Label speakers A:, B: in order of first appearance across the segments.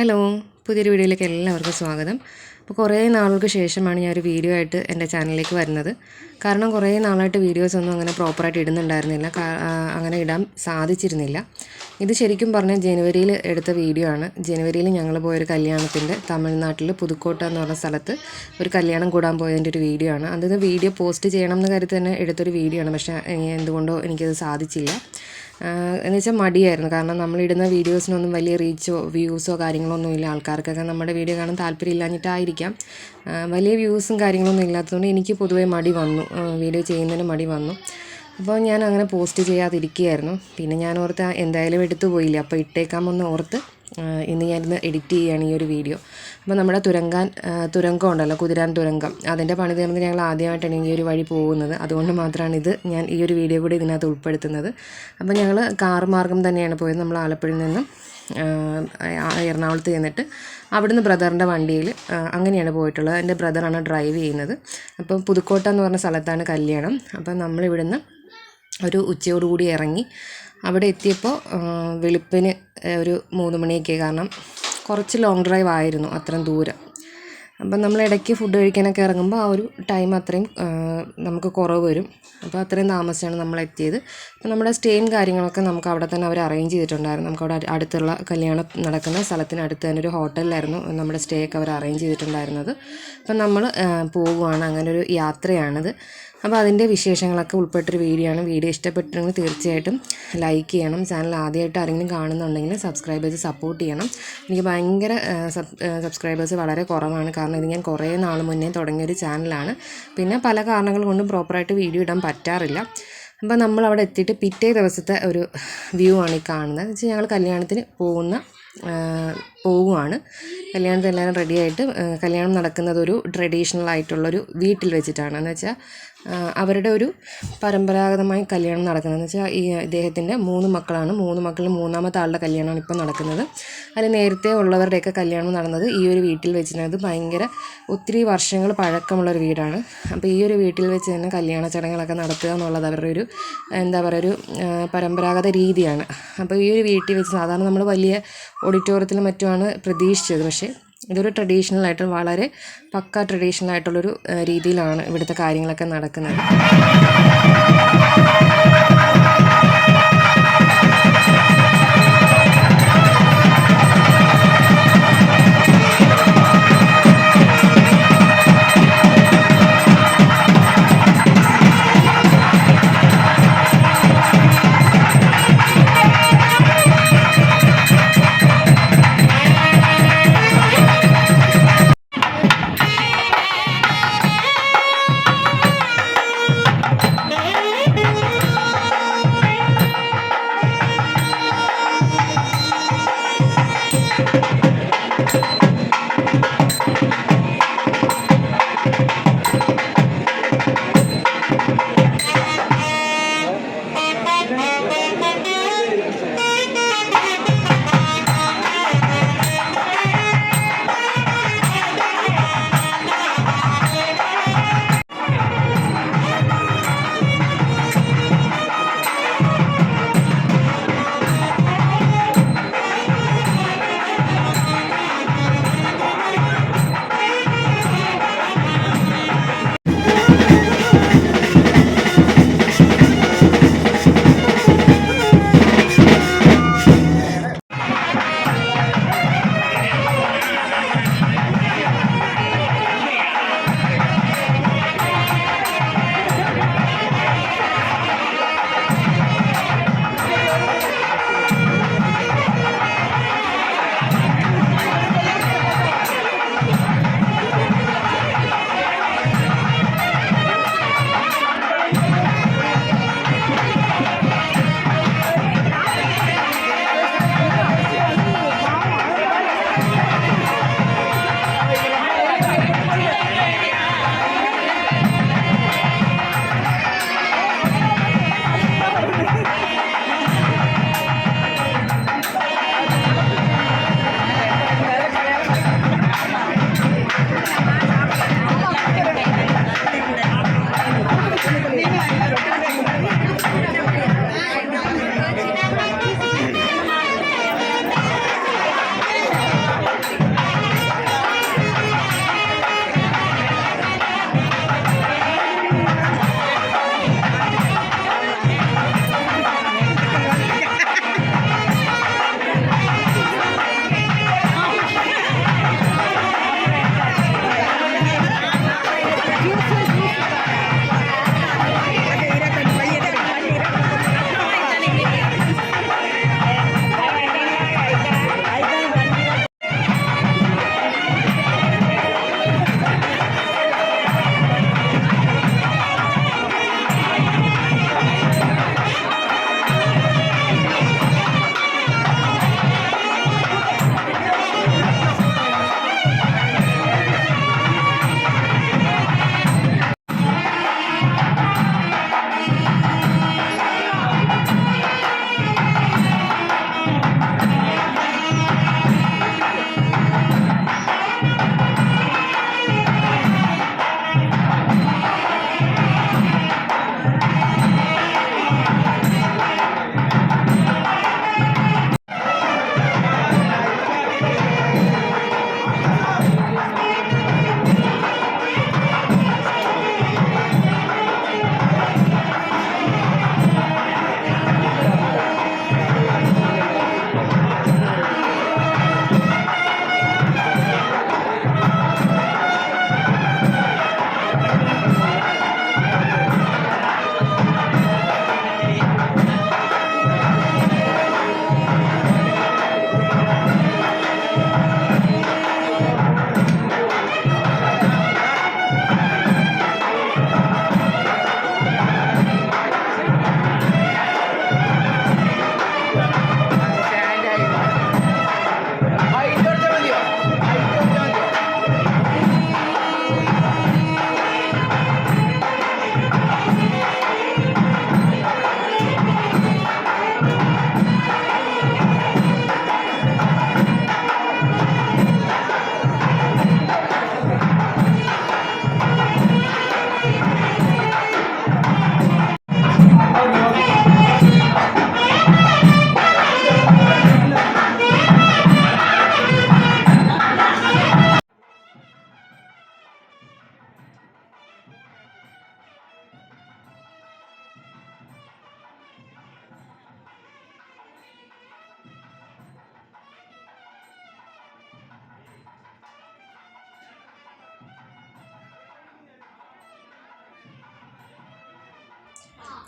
A: Hello പുതിയൊരു വീഡിയോയിലേക്ക് എല്ലാവർക്കും സ്വാഗതം. അപ്പോൾ കുറേ നാളുകൾക്ക് ശേഷമാണ് ഞാൻ ഒരു വീഡിയോ ആയിട്ട് എന്റെ ചാനലിലേക്ക് വരുന്നത്. കാരണം കുറേ നാളായിട്ട് വീഡിയോസ് ഒന്നും അങ്ങനെ പ്രോപ്പറായിട്ട് ഇടുന്നുണ്ടായിരുന്നില്ല. അങ്ങനെ ഇടാൻ സാധിച്ചിരുന്നില്ല. ഇത് ശരിക്കും പറഞ്ഞാൽ ജനുവരിയിൽ എടുത്ത വീഡിയോ ആണ്. ജനുവരിയിൽ ഞങ്ങൾ പോയൊരു കല്യാണത്തിന്റെ തമിഴ്നാട്ടിൽ പുതുക്കോട്ട എന്ന് പറഞ്ഞ സ്ഥലത്ത് ഒരു കല്യാണം കൂടാൻ പോയതിന്റെ ഒരു വീഡിയോ ആണ്. അതിന് വീഡിയോ പോസ്റ്റ് ചെയ്യണം എന്ന കരുതി തന്നെ എടുത്തൊരു വീഡിയോ ആണ്. പക്ഷേ എന്തുകൊണ്ടോ എനിക്കത് സാധിച്ചില്ല. എന്ന് വെച്ചാൽ മടിയായിരുന്നു. കാരണം നമ്മളിടുന്ന വീഡിയോസിനൊന്നും വലിയ റീച്ചോ വ്യൂസോ കാര്യങ്ങളൊന്നും ഇല്ല ആൾക്കാർക്കൊക്കെ. നമ്മുടെ വീഡിയോ കാണാൻ താല്പര്യം ഇല്ലാഞ്ഞിട്ടായിരിക്കാം വലിയ വ്യൂസും കാര്യങ്ങളൊന്നും ഇല്ലാത്തതുകൊണ്ട് എനിക്ക് പൊതുവേ മടി വന്നു. വീഡിയോ ചെയ്യുന്നതിന് മടി വന്നു. അപ്പോൾ ഞാൻ അങ്ങനെ പോസ്റ്റ് ചെയ്യാതിരിക്കുകയായിരുന്നു. പിന്നെ ഞാൻ ഓർത്ത് എന്തായാലും എടുത്തു പോയില്ല അപ്പോൾ ഇട്ടേക്കാമെന്ന് ഓർത്ത് ഇന്ന് ഞാനിന്ന് എഡിറ്റ് ചെയ്യുകയാണ് ഈ ഒരു വീഡിയോ. അപ്പോൾ നമ്മുടെ തുരങ്കാൻ തുരങ്കം ഉണ്ടല്ലോ കുതിരാൻ തുരങ്കം. അതിന്റെ പണി തീർന്ന് ഞങ്ങൾ ആദ്യമായിട്ടാണ് ഈ ഒരു വഴി പോകുന്നത്. അതുകൊണ്ട് മാത്രമാണ് ഇത് ഞാൻ ഈ ഒരു വീഡിയോ കൂടി ഇതിനകത്ത് ഉൾപ്പെടുത്തുന്നത്. അപ്പോൾ ഞങ്ങൾ കാർ മാർഗം തന്നെയാണ് പോയത്. നമ്മൾ ആലപ്പുഴയിൽ നിന്നും എറണാകുളത്ത് ചെന്നിട്ട് അവിടുന്ന് ബ്രദറിന്റെ വണ്ടിയിൽ അങ്ങനെയാണ് പോയിട്ടുള്ളത്. എന്റെ ബ്രദറാണ് ഡ്രൈവ് ചെയ്യുന്നത്. അപ്പം പുതുക്കോട്ട എന്ന് പറഞ്ഞ സ്ഥലത്താണ് കല്യാണം. അപ്പം നമ്മളിവിടുന്ന് ഒരു ഉച്ചയോടുകൂടി ഇറങ്ങി അവിടെ എത്തിയപ്പോൾ വെളുപ്പിന് ഒരു മൂന്ന് മണിയൊക്കെ കാരണം കുറച്ച് ലോങ് ഡ്രൈവ് ആയിരുന്നു അത്രയും ദൂരം. അപ്പം നമ്മൾ ഇടയ്ക്ക് ഫുഡ് കഴിക്കാനൊക്കെ ഇറങ്ങുമ്പോൾ ആ ഒരു ടൈം അത്രയും നമുക്ക് കുറവ് വരും. അപ്പോൾ അത്രയും താമസിച്ചാണ് നമ്മൾ എത്തിയത്. അപ്പോൾ നമ്മുടെ സ്റ്റേയും കാര്യങ്ങളൊക്കെ നമുക്ക് അവിടെ തന്നെ അവർ അറേഞ്ച് ചെയ്തിട്ടുണ്ടായിരുന്നു. നമുക്ക് അവിടെ അടുത്തുള്ള കല്യാണം നടക്കുന്ന സ്ഥലത്തിന് അടുത്ത് തന്നെ ഒരു ഹോട്ടലിലായിരുന്നു നമ്മുടെ സ്റ്റേ ഒക്കെ അവർ അറേഞ്ച് ചെയ്തിട്ടുണ്ടായിരുന്നത്. അപ്പം നമ്മൾ പോവുകയാണ്. അങ്ങനെ ഒരു യാത്രയാണിത്. അപ്പോൾ അതിന്റെ വിശേഷങ്ങളൊക്കെ ഉൾപ്പെട്ടൊരു വീഡിയോ ആണ്. വീഡിയോ ഇഷ്ടപ്പെട്ടിട്ടുണ്ടെങ്കിൽ തീർച്ചയായിട്ടും ലൈക്ക് ചെയ്യണം. ചാനൽ ആദ്യമായിട്ട് ആരെങ്കിലും കാണുന്നുണ്ടെങ്കിൽ സബ്സ്ക്രൈബ് ചെയ്ത് സപ്പോർട്ട് ചെയ്യണം. എനിക്ക് ഭയങ്കര സബ്സ്ക്രൈബേഴ്സ് വളരെ കുറവാണ്. കാരണം ഇത് ഞാൻ കുറേ നാൾ മുന്നേ തുടങ്ങിയൊരു ചാനലാണ് പിന്നെ പല കാരണങ്ങൾ കൊണ്ടും പ്രോപ്പറായിട്ട് വീഡിയോ ഇടാൻ പറ്റാറില്ല. അപ്പോൾ നമ്മൾ അവിടെ എത്തിയിട്ട് പിറ്റേ ദിവസത്തെ ഒരു വ്യൂ ആണ് ഈ കാണുന്നത്. എന്ന് വെച്ചാൽ ഞങ്ങൾ കല്യാണത്തിന് പോകുന്ന പോവുകയാണ് കല്യാണത്തിന് എല്ലാവരും റെഡിയായിട്ട് കല്യാണം നടക്കുന്നത് ഒരു ട്രഡീഷണൽ ആയിട്ടുള്ളൊരു വീട്ടിൽ വെച്ചിട്ടാണ്. എന്ന് വെച്ചാൽ അവരുടെ ഒരു പരമ്പരാഗതമായി കല്യാണം നടക്കുന്നത് വെച്ചാൽ ഈ ഇദ്ദേഹത്തിന്റെ മൂന്ന് മക്കളാണ്. മൂന്ന് മക്കളിൽ മൂന്നാമത്തെ ആളുടെ കല്യാണമാണ് ഇപ്പോൾ നടക്കുന്നത്. അതിൽ നേരത്തെ ഉള്ളവരുടെയൊക്കെ കല്യാണം നടന്നത് ഈ ഒരു വീട്ടിൽ വെച്ചിരുന്നത് ഭയങ്കര ഒത്തിരി വർഷങ്ങൾ പഴക്കമുള്ള ഒരു വീടാണ്. അപ്പോൾ ഈ ഒരു വീട്ടിൽ വെച്ച് തന്നെ കല്യാണ ചടങ്ങുകളൊക്കെ നടത്തുക എന്നുള്ളത് അവരുടെ ഒരു എന്താ പറയുക ഒരു പരമ്പരാഗത രീതിയാണ്. അപ്പോൾ ഈ ഒരു വീട്ടിൽ വെച്ച് സാധാരണ നമ്മൾ വലിയ ഓഡിറ്റോറിയത്തിലും മറ്റുമാണ് പ്രതീക്ഷിച്ചത്. പക്ഷേ ഇതൊരു ട്രഡീഷണൽ ആയിട്ട് വളരെ പക്ക ട്രഡീഷണൽ ആയിട്ടുള്ളൊരു രീതിയിലാണ് ഇവിടുത്തെ കാര്യങ്ങളൊക്കെ നടക്കുന്നത്.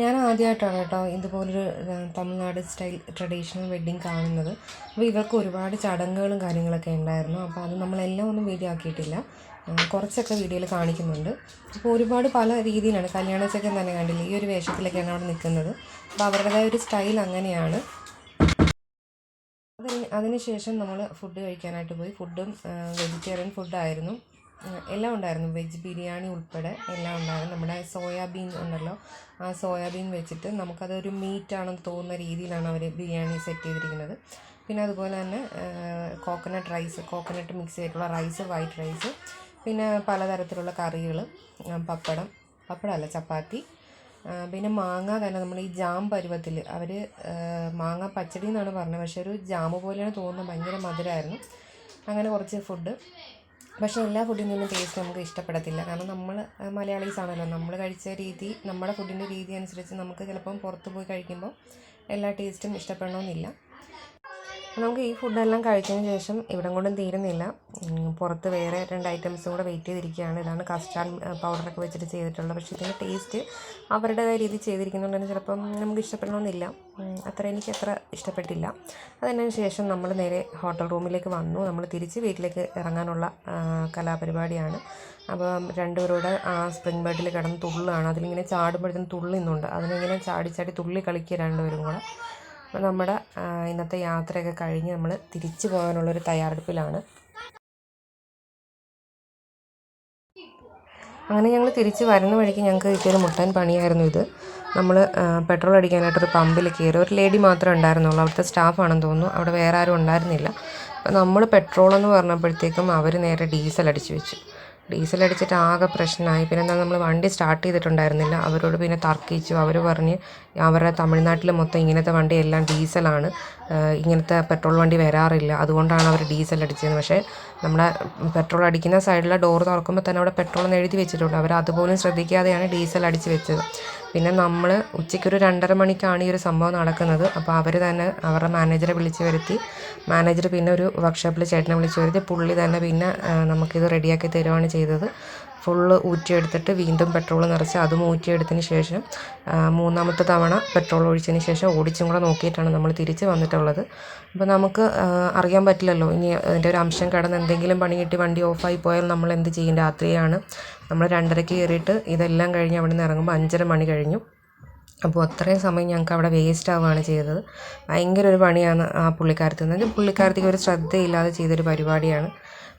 A: ഞാൻ ആദ്യമായിട്ടാണ് കേട്ടോ ഇതുപോലൊരു തമിഴ്നാട് സ്റ്റൈൽ ട്രഡീഷണൽ വെഡ്ഡിങ് കാണുന്നത്. അപ്പോൾ ഇവർക്ക് ഒരുപാട് ചടങ്ങുകളും കാര്യങ്ങളൊക്കെ ഉണ്ടായിരുന്നു. അപ്പോൾ അത് നമ്മളെല്ലാം ഒന്നും വീഡിയോ ആക്കിയിട്ടില്ല. കുറച്ചൊക്കെ വീഡിയോയിൽ കാണിക്കുന്നുണ്ട്. അപ്പോൾ ഒരുപാട് പല രീതിയിലാണ്. കല്യാണ ചെക്കൻ തന്നെ കണ്ടില്ല ഈ ഒരു വേഷത്തിലൊക്കെയാണ് അവിടെ നിൽക്കുന്നത്. അപ്പോൾ അവരുടേതായ ഒരു സ്റ്റൈൽ അങ്ങനെയാണ്. അതിന് അതിനുശേഷം നമ്മൾ ഫുഡ് കഴിക്കാനായിട്ട് പോയി. ഫുഡും വെജിറ്റേറിയൻ ഫുഡായിരുന്നു. എല്ലാം ഉണ്ടായിരുന്നു. വെജ് ബിരിയാണി ഉൾപ്പെടെ എല്ലാം ഉണ്ടായിരുന്നു. നമ്മുടെ സോയാബീൻ ഉണ്ടല്ലോ. ആ സോയാബീൻ വെച്ചിട്ട് നമുക്കതൊരു മീറ്റാണെന്ന് തോന്നുന്ന രീതിയിലാണ് അവർ ബിരിയാണി സെറ്റ് ചെയ്തിരിക്കുന്നത്. പിന്നെ അതുപോലെ തന്നെ കോക്കനട്ട് റൈസ് കോക്കനട്ട് മിക്സ് ചെയ്തിട്ടുള്ള റൈസ് വൈറ്റ് റൈസ് പിന്നെ പലതരത്തിലുള്ള കറികൾ പപ്പടം പപ്പടമല്ല ചപ്പാത്തി പിന്നെ മാങ്ങ തന്നെ. നമ്മൾ ഈ ജാം പരുവത്തിൽ അവർ മാങ്ങ പച്ചടി എന്നാണ് പറഞ്ഞത്. പക്ഷേ ഒരു ജാമ് പോലെയാണ് തോന്നുന്നത്. ഭയങ്കര മധുരമായിരുന്നു അങ്ങനെ കുറച്ച് ഫുഡ് പക്ഷേ എല്ലാ ഫുഡിന്റെ ഒന്നും ടേസ്റ്റ് നമുക്ക് ഇഷ്ടപ്പെടത്തില്ല. കാരണം നമ്മൾ മലയാളീസ് ആണല്ലോ. നമ്മൾ കഴിച്ച രീതി നമ്മുടെ ഫുഡിന്റെ രീതി അനുസരിച്ച് നമുക്ക് ചിലപ്പം പുറത്ത് പോയി കഴിക്കുമ്പോൾ എല്ലാ ടേസ്റ്റും ഇഷ്ടപ്പെടണമെന്നില്ല. നമുക്ക് ഈ ഫുഡെല്ലാം കഴിച്ചതിന് ശേഷം ഇവിടം കൊണ്ടും തീരുന്നില്ല. പുറത്ത് വേറെ രണ്ട് ഐറ്റംസും കൂടെ വെയിറ്റ് ചെയ്തിരിക്കുകയാണ്. ഇതാണ് കസ്റ്റാർഡ് പൗഡറൊക്കെ വെച്ചിട്ട് ചെയ്തിട്ടുള്ളത്. പക്ഷേ ഇതിന്റെ ടേസ്റ്റ് അവരുടേതായ രീതിയിൽ ചെയ്തിരിക്കുന്നതുകൊണ്ട് തന്നെ ചിലപ്പം നമുക്ക് ഇഷ്ടപ്പെടണമെന്നില്ല. അത്ര എനിക്ക് അത്ര ഇഷ്ടപ്പെട്ടില്ല. അതിനു ശേഷം നമ്മൾ നേരെ ഹോട്ടൽ റൂമിലേക്ക് വന്നു. നമ്മൾ തിരിച്ച് വീട്ടിലേക്ക് ഇറങ്ങാനുള്ള കലാപരിപാടിയാണ്. അപ്പം രണ്ടുപേരോട് ആ സ്പ്രിംഗ് ബെഡിൽ കിടന്ന് തുള്ളാണ് അതിലിങ്ങനെ ചാടുമ്പോഴത്തേനും തുള്ളുന്നുണ്ട്. അതിനിങ്ങനെ ചാടി ചാടി തുള്ളി കളിക്കുക രണ്ടുപേരും കൂടെ. അപ്പോൾ നമ്മുടെ ഇന്നത്തെ യാത്രയൊക്കെ കഴിഞ്ഞ് നമ്മൾ തിരിച്ചു പോകാനുള്ളൊരു തയ്യാറെടുപ്പിലാണ്. അങ്ങനെ ഞങ്ങൾ തിരിച്ച് വരുന്ന വഴിക്ക് ഞങ്ങൾക്ക് കിട്ടിയൊരു മുട്ടൻ പണിയായിരുന്നു ഇത്. നമ്മൾ പെട്രോൾ അടിക്കാനായിട്ടൊരു പമ്പിൽ കയറി. ഒരു ലേഡി മാത്രമേ ഉണ്ടായിരുന്നുള്ളൂ. അവിടുത്തെ സ്റ്റാഫാണെന്ന് തോന്നുന്നു. അവിടെ വേറെ ആരും ഉണ്ടായിരുന്നില്ല. അപ്പോൾ നമ്മൾ പെട്രോൾ എന്ന് പറഞ്ഞപ്പോഴത്തേക്കും അവർ നേരെ ഡീസൽ അടിച്ചു വെച്ചു. ഡീസൽ അടിച്ചിട്ട് ആകെ പ്രശ്നമായി. പിന്നെ എന്താ നമ്മൾ വണ്ടി സ്റ്റാർട്ട് ചെയ്തിട്ടുണ്ടായിരുന്നില്ല. അവരോട് പിന്നെ തർക്കിച്ചു. അവർ പറഞ്ഞ് അവരുടെ തമിഴ്നാട്ടിൽ മൊത്തം ഇങ്ങനത്തെ വണ്ടി എല്ലാം ഡീസലാണ്. ഇങ്ങനത്തെ പെട്രോൾ വണ്ടി വരാറില്ല. അതുകൊണ്ടാണ് അവർ ഡീസൽ അടിച്ചത്. പക്ഷേ നമ്മുടെ പെട്രോൾ അടിക്കുന്ന സൈഡിലെ ഡോർ തുറക്കുമ്പോൾ തന്നെ അവിടെ പെട്രോൾ എന്ന് എഴുതി വെച്ചിട്ടുണ്ട്. അവർ അതുപോലും ശ്രദ്ധിക്കാതെയാണ് ഡീസൽ അടിച്ച് വെച്ചത്. പിന്നെ നമ്മൾ ഉച്ചയ്ക്കൊരു രണ്ടര മണിക്കാണ് ഈ ഒരു സംഭവം നടക്കുന്നത്. അപ്പോൾ അവർ തന്നെ അവരുടെ മാനേജറെ വിളിച്ച് വരുത്തി. മാനേജർ പിന്നെ ഒരു വർക്ക്ഷോപ്പിൽ ചേട്ടനെ വിളിച്ച് വരുത്തി. പുള്ളി തന്നെ പിന്നെ നമുക്കിത് റെഡിയാക്കി തരുവാണ് ചെയ്തത്. ഫുള്ള് ഊറ്റിയെടുത്തിട്ട് വീണ്ടും പെട്രോൾ നിറച്ച് അതും ഊറ്റിയെടുത്തതിന് ശേഷം മൂന്നാമത്തെ തവണ പെട്രോൾ ഒഴിച്ചതിന് ശേഷം ഓടിച്ചും കൂടെ നോക്കിയിട്ടാണ് നമ്മൾ തിരിച്ച് വന്നിട്ടുള്ളത്. അപ്പോൾ നമുക്ക് അറിയാൻ പറ്റില്ലല്ലോ. ഇനി അതിന്റെ ഒരു അംശം കടന്ന് എന്തെങ്കിലും പണി കിട്ടി വണ്ടി ഓഫായി പോയാൽ നമ്മൾ എന്ത് ചെയ്യും? രാത്രിയാണ് നമ്മൾ രണ്ടരയ്ക്ക് കയറിയിട്ട് ഇതെല്ലാം കഴിഞ്ഞ് അവിടെ നിന്ന് ഇറങ്ങുമ്പോൾ അഞ്ചര മണി കഴിഞ്ഞു. അപ്പോൾ അത്രയും സമയം ഞങ്ങൾക്ക് അവിടെ വേസ്റ്റ് ആവുകയാണ് ചെയ്തത്. ഭയങ്കര ഒരു പണിയാണ് ആ പുള്ളിക്കാരത്തിൽ നിന്ന് പുള്ളിക്കാരത്തേക്ക് ഒരു ശ്രദ്ധയില്ലാതെ ചെയ്തൊരു പരിപാടിയാണ്.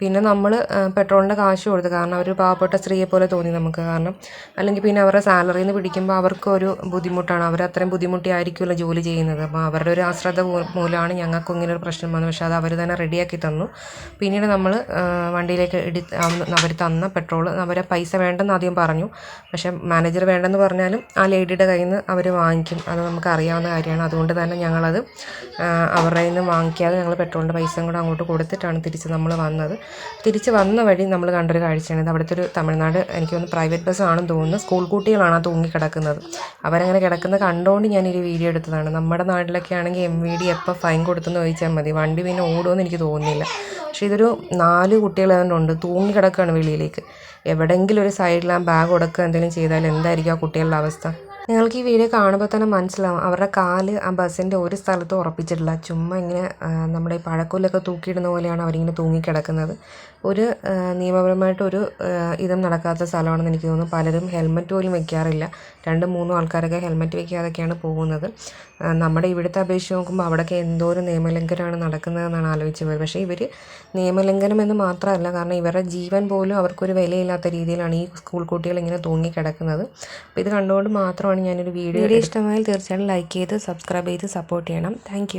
A: പിന്നെ നമ്മൾ പെട്രോളിന്റെ കാശ് കൊടുത്ത് കാരണം അവർ പാവപ്പെട്ട സ്ത്രീയെ പോലെ തോന്നി നമുക്ക് കാരണം അല്ലെങ്കിൽ പിന്നെ അവരുടെ സാലറിയിൽ നിന്ന് പിടിക്കുമ്പോൾ അവർക്കൊരു ബുദ്ധിമുട്ടാണ്. അവർ അത്രയും ബുദ്ധിമുട്ടിയായിരിക്കുമല്ലോ ജോലി ചെയ്യുന്നത്. അപ്പോൾ അവരുടെ ഒരു അശ്രദ്ധ മൂലമാണ് ഞങ്ങൾക്കും ഇങ്ങനെ ഒരു പ്രശ്നം വന്നത്. പക്ഷേ അത് അവർ തന്നെ റെഡിയാക്കി തന്നു. പിന്നീട് നമ്മൾ വണ്ടിയിലേക്ക് ഇടി അവർ തന്ന പെട്രോൾ അവരെ പൈസ വേണ്ടെന്ന് ആദ്യം പറഞ്ഞു. പക്ഷേ മാനേജർ വേണ്ടെന്ന് പറഞ്ഞാലും ആ ലേഡിയുടെ കയ്യിൽ നിന്ന് അവർ വാങ്ങിക്കും. അത് നമുക്ക് അറിയാവുന്ന കാര്യമാണ്. അതുകൊണ്ട് തന്നെ ഞങ്ങളത് അവരുടെ കയ്യിൽ നിന്ന് വാങ്ങിക്കാതെ ഞങ്ങൾ പെട്രോളിന്റെ പൈസയും കൂടെ അങ്ങോട്ട് കൊടുത്തിട്ടാണ് തിരിച്ച് നമ്മൾ വന്നത്. തിരിച്ച് വന്ന വഴി നമ്മൾ കണ്ടൊരു കാഴ്ചയാണ്. ഇത് അവിടുത്തെ ഒരു തമിഴ്നാട് എനിക്ക് തോന്നുന്നു പ്രൈവറ്റ് ബസ് ആണെന്ന് തോന്നുന്നു. സ്കൂൾ കുട്ടികളാണ് ആ തൂങ്ങി കിടക്കുന്നത്. അവരങ്ങനെ കിടക്കുന്നത് കണ്ടുകൊണ്ട് ഞാനൊരു വീഡിയോ എടുത്തതാണ്. നമ്മുടെ നാട്ടിലൊക്കെ ആണെങ്കിൽ എം വി ഡി എപ്പോൾ ഫൈൻ കൊടുത്തെന്ന് ചോദിച്ചാൽ മതി. വണ്ടി പിന്നെ ഓടുമെന്ന് എനിക്ക് തോന്നുന്നില്ല. പക്ഷേ ഇതൊരു നാല് കുട്ടികൾ ഉണ്ട് തൂങ്ങി കിടക്കുകയാണ് വെളിയിലേക്ക്. എവിടെയെങ്കിലും ഒരു സൈഡിൽ ആ ബാഗ് ഉടക്കുക എന്തെങ്കിലും ചെയ്താൽ എന്തായിരിക്കും ആ കുട്ടികളുടെ അവസ്ഥ? നിങ്ങൾക്ക് ഈ വീഡിയോ കാണുമ്പോൾ തന്നെ മനസ്സിലാവും. അവരുടെ കാൽ ആ ബസ്സിന്റെ ഒരു സ്ഥലത്തും ഉറപ്പിച്ചിട്ടില്ല. ചുമ്മാ ഇങ്ങനെ നമ്മുടെ ഈ പഴക്കൂലൊക്കെ തൂക്കിയിടുന്ന പോലെയാണ് അവരിങ്ങനെ തൂങ്ങിക്കിടക്കുന്നത്. ഒരു നിയമപരമായിട്ട് ഒരു ഇതും നടക്കാത്ത സ്ഥലമാണെന്ന് എനിക്ക് തോന്നുന്നു. പലരും ഹെൽമറ്റ് പോലും വെക്കാറില്ല. രണ്ട് മൂന്നും ആൾക്കാരൊക്കെ ഹെൽമറ്റ് വെക്കാതൊക്കെയാണ് പോകുന്നത്. നമ്മുടെ ഇവിടുത്തെ അപേക്ഷിച്ച് നോക്കുമ്പോൾ അവിടെയൊക്കെ എന്തോരം നിയമലംഘനമാണ് നടക്കുന്നതെന്നാണ് ആലോചിച്ച് പോയത്. പക്ഷേ ഇവർ നിയമലംഘനം എന്ന് മാത്രമല്ല കാരണം ഇവരുടെ ജീവൻ പോലും അവർക്കൊരു വിലയില്ലാത്ത രീതിയിലാണ് ഈ സ്കൂൾ കുട്ടികൾ ഇങ്ങനെ തൂങ്ങിക്കിടക്കുന്നത്. അപ്പോൾ ഇത് കണ്ടുകൊണ്ട് മാത്രമാണ് ഞാനൊരു വീഡിയോ വീഡിയോ ഇഷ്ടമായാൽ തീർച്ചയായും ലൈക്ക് ചെയ്ത് സബ്സ്ക്രൈബ് ചെയ്ത് സപ്പോർട്ട് ചെയ്യണം. താങ്ക്